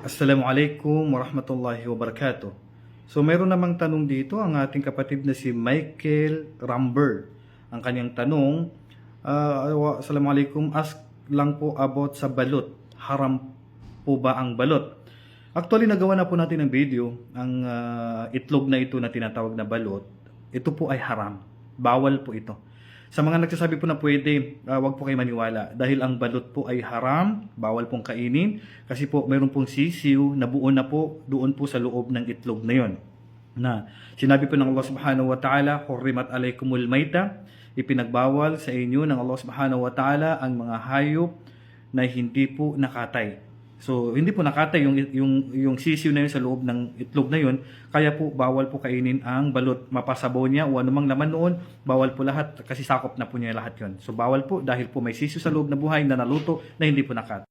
Assalamualaikum warahmatullahi wabarakatuh. So mayroon namang tanong dito ang ating kapatid na si Michael Ramber. Ang kanyang tanong, uh, Assalamualaikum, ask lang po about sa balot. Haram po ba ang balot? Actually, nagawa na po natin ng video. Ang ah, itlog na ito na tinatawag na balot, ito po ay haram. Bawal po ito. Sa mga nagsasabi po na pwede, ah, wag po kayo maniwala. Dahil ang balot po ay haram, bawal pong kainin. Kasi po mayroon pong sisiw na buo na po doon po sa loob ng itlog na yon. Na sinabi po ng Allah subhanahu wa ta'ala, Hurrimat alaykumul maita, ipinagbawal sa inyo ng Allah subhanahu wa ta'ala ang mga hayop na hindi po nakatay. So, hindi po nakatay yung, yung, yung sisiw na yun sa loob ng itlog na yun. Kaya po, bawal po kainin ang balot. Mapasabaw niya o anumang laman noon, bawal po lahat kasi sakop na po niya lahat yun. So, bawal po dahil po may sisiw sa loob na buhay na naluto na hindi po nakatay.